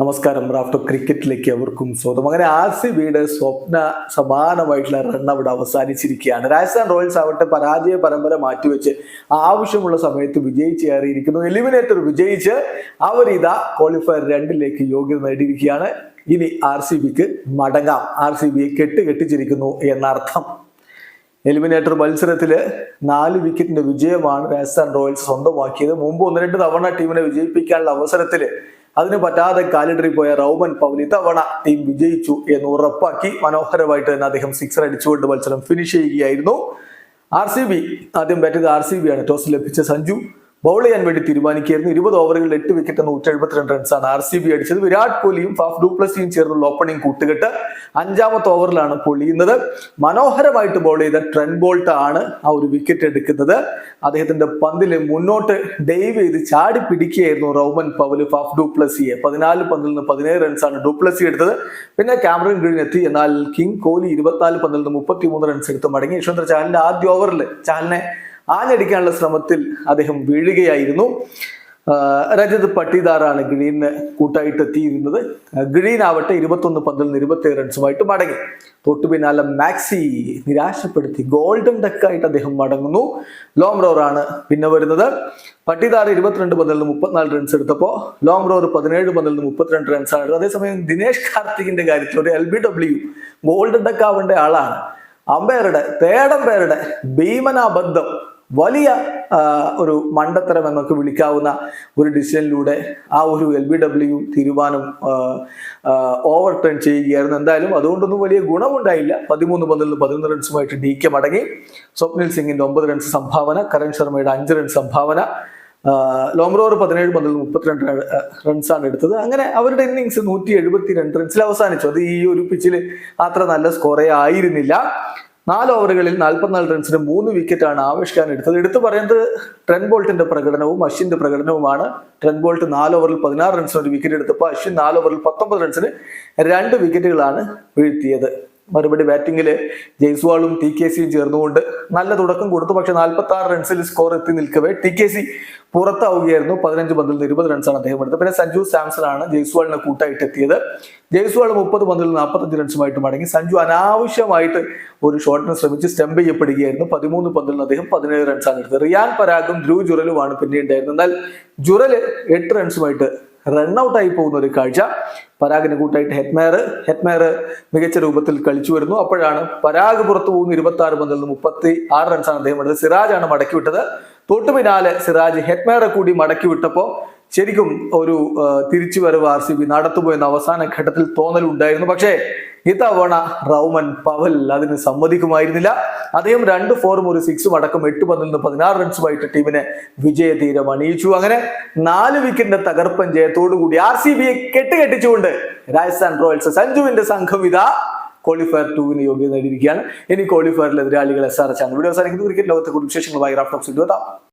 നമസ്കാരം. റാഫ്റ്റോ ക്രിക്കറ്റിലേക്ക് അവർക്കും സ്വാഗതം. അങ്ങനെ ആർ സി ബിയുടെ സ്വപ്ന സമാനമായിട്ടുള്ള റൺ അവിടെ അവസാനിച്ചിരിക്കുകയാണ്. രാജസ്ഥാൻ റോയൽസ് ആവട്ടെ പരാജയ പരമ്പര മാറ്റിവെച്ച് ആവശ്യമുള്ള സമയത്ത് വിജയിച്ച് കയറിയിരിക്കുന്നു. എലിമിനേറ്റർ വിജയിച്ച് അവർ ഇതാ ക്വാളിഫയർ രണ്ടിലേക്ക് യോഗ്യത നേടിയിരിക്കുകയാണ്. ഇനി ആർ സി ബിക്ക് മടങ്ങാം. ആർ സി ബിയെ കെട്ട് കെട്ടിച്ചിരിക്കുന്നു എന്നർത്ഥം. എലിമിനേറ്റർ മത്സരത്തിൽ നാല് വിക്കറ്റിന്റെ വിജയമാണ് രാജസ്ഥാൻ റോയൽസ് സ്വന്തമാക്കിയത്. മുമ്പ് ഒന്ന് രണ്ട് തവണ ടീമിനെ വിജയിപ്പിക്കാനുള്ള അവസരത്തിൽ അതിന് പറ്റാതെ കാലിടറി പോയ റൗമൻ പൗലി തവണ ടീം വിജയിച്ചു എന്ന് ഉറപ്പാക്കി മനോഹരമായിട്ട് തന്നെ അദ്ദേഹം സിക്സർ അടിച്ചുകൊണ്ട് മത്സരം ഫിനിഷ് ചെയ്യുകയായിരുന്നു. ആർ സി ബി ആദ്യം ബാറ്റ് ചെയ്ത ആർ സി ബി ആണ് ടോസ് ലഭിച്ച സഞ്ജു. ബൗൾ ചെയ്യാൻ വേണ്ടി തീരുമാനിക്കുകയായിരുന്നു. ഇരുപത് ഓവറുകളിൽ എട്ട് വിക്കറ്റ് നൂറ്റി എഴുപത്തിരണ്ട് റൺസാണ് ആർ സി ബി അടിച്ചത്. വിരാട് കോഹ്ലിയും ഫാഫ് ഡൂപ്ലസിയും ചേർന്നുള്ള ഓപ്പണിംഗ് കൂട്ടുകെട്ട് അഞ്ചാമത്തെ ഓവറിലാണ് പൊളിയുന്നത് മനോഹരമായിട്ട് ബൗൾ ചെയ്ത ട്രെൻ ബോൾട്ട് ആണ് ആ ഒരു വിക്കറ്റ് എടുക്കുന്നത്. അദ്ദേഹത്തിന്റെ പന്തിൽ മുന്നോട്ട് ഡൈവ് ചെയ്ത് ചാടി പിടിക്കുകയായിരുന്നു റോമൻ പവൽ ഫാഫ് ഡൂപ്ലസിയെ പതിനാല് പന്തിൽ നിന്ന് പതിനേഴ് റൺസാണ് ഡൂപ്ലസി എടുത്തത്. പിന്നെ ക്യാമറൻ ഗ്രീൻ എത്തി. എന്നാൽ കിങ് കോഹ്ലി ഇരുപത്തിനാല് പന്തിൽ നിന്ന് മുപ്പത്തിമൂന്ന് റൺസ് എടുത്ത് മടങ്ങി. യശ്വന്ത്ര ചാലിന്റെ ആദ്യ ഓവറിൽ ചാലിനെ ആഞ്ഞടിക്കാനുള്ള ശ്രമത്തിൽ അദ്ദേഹം വീഴുകയായിരുന്നു. രജത് പട്ടിദാറാണ് ഗ്രീനിന് കൂട്ടായിട്ട് എത്തിയിരുന്നത് ഗ്രീൻ ആവട്ടെ ഇരുപത്തൊന്ന് പന്തിൽ നിന്ന് ഇരുപത്തി റൺസുമായിട്ട് മടങ്ങി. തൊട്ടു പിന്നാലെ മാക്സി നിരാശപ്പെടുത്തി ഗോൾഡൻ ഡക്കായിട്ട് അദ്ദേഹം മടങ്ങുന്നു. ലോങ് റോറാണ് പിന്നെ വരുന്നത്. പട്ടിദാർ ഇരുപത്തിരണ്ട് പന്തിൽ നിന്ന് മുപ്പത്തിനാല് റൺസ് എടുത്തപ്പോൾ ലോങ് റോർ പതിനേഴ് പന്തിൽ നിന്ന് മുപ്പത്തിരണ്ട് റൺസാണ് എടുത്തത് അതേസമയം ദിനേഷ് കാർത്തികിന്റെ കാര്യത്തിൽ ഒരു L B W golden duck ആളാണ്. അമ്പയറുടെ തേടമ്പയറുടെ ഭീമനാബദ്ധം വലിയ ഒരു മണ്ടത്തരം എന്നൊക്കെ വിളിക്കാവുന്ന ഒരു ഡിസിഷനിലൂടെ ആ ഒരു എൽ ബി ഡബ്ല്യു തീരുമാനം ഓവർ ടേൺ ചെയ്യുകയായിരുന്നു. എന്തായാലും അതുകൊണ്ടൊന്നും വലിയ ഗുണമുണ്ടായില്ല. പതിമൂന്ന് പന്തിൽ നിന്ന് പതിനൊന്ന് റൺസുമായിട്ട് ഡി കെ മടങ്ങി. സ്വപ്നിൽ സിംഗിന്റെ ഒമ്പത് റൺസ് സംഭാവന കരൺ ശർമ്മയുടെ അഞ്ച് റൺസ് സംഭാവന. ലോംറോർ പതിനേഴ് പന്തിൽ മുപ്പത്തിരണ്ട് റൺസാണ് എടുത്തത്. അങ്ങനെ അവരുടെ ഇന്നിങ്സ് നൂറ്റി എഴുപത്തി രണ്ട് റൺസിൽ അവസാനിച്ചു. അത് ഈ ഒരു പിച്ചിൽ അത്ര നല്ല സ്കോറേ ആയിരുന്നില്ല. നാല് ഓവറുകളിൽ നാൽപ്പത്തിനാല് റൺസിന് മൂന്ന് വിക്കറ്റാണ് ആവേശ് ഖാൻ എടുത്തത്. എടുത്തു പറയുന്നത് ട്രെൻ ബോൾട്ടിന്റെ പ്രകടനവും അശ്വിന്റെ പ്രകടനവുമാണ്. ട്രെൻ ബോൾട്ട് നാല് ഓവറിൽ പതിനാറ് റൺസിന് ഒരു വിക്കറ്റ് എടുത്തപ്പോൾ അശ്വിൻ നാല് ഓവറിൽ പത്തൊമ്പത് റൺസിന് രണ്ട് വിക്കറ്റുകളാണ് വീഴ്ത്തിയത്. മറുപടി ബാറ്റിംഗിൽ ജയ്സ്വാളും ടി കെ സിയും ചേർന്നുകൊണ്ട് നല്ല തുടക്കം കൊടുത്തു. പക്ഷെ നാൽപ്പത്തി ആറ് റൺസിൽ സ്കോർ എത്തി നിൽക്കവേ ടി കെ സി പുറത്താവുകയായിരുന്നു. പതിനഞ്ച് പന്തിൽ ഇരുപത് റൺസാണ് അദ്ദേഹം എടുത്തത്. പിന്നെ സഞ്ജു സാംസൺ ആണ് ജയ്സ്വാളിനെ കൂട്ടായിട്ട് എത്തിയത്. ജയ്സ്വാൾ മുപ്പത് പന്തിൽ നാൽപ്പത്തഞ്ച് റൺസുമായിട്ട് മടങ്ങി. സഞ്ജു അനാവശ്യമായിട്ട് ഒരു ഷോട്ടിന് ശ്രമിച്ച് സ്റ്റംപ് ചെയ്യപ്പെടുകയായിരുന്നു. പതിമൂന്ന് പന്തിൽ നിന്ന് അദ്ദേഹം പതിനേഴ് റൺസാണ് എടുത്തത്. റിയാൻ പരാഗും ധ്രുവ് ജുറലുമാണ് പിന്നെ ഉണ്ടായിരുന്നത് എന്നാൽ ജുറൽ എട്ട് റൺസുമായിട്ട് റൺഔട്ടായി പോകുന്ന ഒരു കാഴ്ച. പരാഗിന് കൂട്ടായിട്ട് ഹെറ്റ്മയർ ഹെറ്റ്മയർ മികച്ച രൂപത്തിൽ കളിച്ചു വരുന്നു. അപ്പോഴാണ് പരാഗ് പുറത്തു പോകുന്ന ഇരുപത്തി ആറ് പന്തിൽ നിന്ന് മുപ്പത്തി ആറ് റൺസാണ് അദ്ദേഹം എടുത്തത്. ആണ് മടക്കി വിട്ടത്. തൊട്ടുപിന്നാലെ സിറാജ് ഹെറ്റ്മേറെ കൂടി മടക്കി വിട്ടപ്പോൾ ശരിക്കും ഒരു തിരിച്ചു വരവ് ആർ സി ബി നടത്തുപോയെന്ന അവസാന ഘട്ടത്തിൽ തോന്നലുണ്ടായിരുന്നു. പക്ഷേ ഇത്തവണ റൗമൻ പവൽ അതിന് സമ്മതിക്കുമായിരുന്നില്ല. അദ്ദേഹം രണ്ട് ഫോറും ഒരു സിക്സും അടക്കം എട്ട് പന്തിൽ നിന്ന് പതിനാറ് റൺസുമായിട്ട് ടീമിനെ വിജയതീരം അണിയിച്ചു. അങ്ങനെ നാല് വിക്കറ്റിന്റെ തകർപ്പൻ ജയത്തോടുകൂടി ആർ സി ബിയെ കെട്ടുകെട്ടിച്ചുകൊണ്ട് രാജസ്ഥാൻ റോയൽസ് സഞ്ജുവിന്റെ സംഘം ഇതാ ക്വാളിഫയർ ടൂവിന് യോഗ്യത നേടിയിരിക്കുകയാണ്. ഇനി ആർ എച്ച് ആണ്. വീഡിയോ സാധിക്കുന്നത് ക്രിക്കറ്റ് ലോകത്തെ കൂടുതൽ വിശേഷങ്ങളുമായി റാഫ്റ്റോക്സ് എത്താം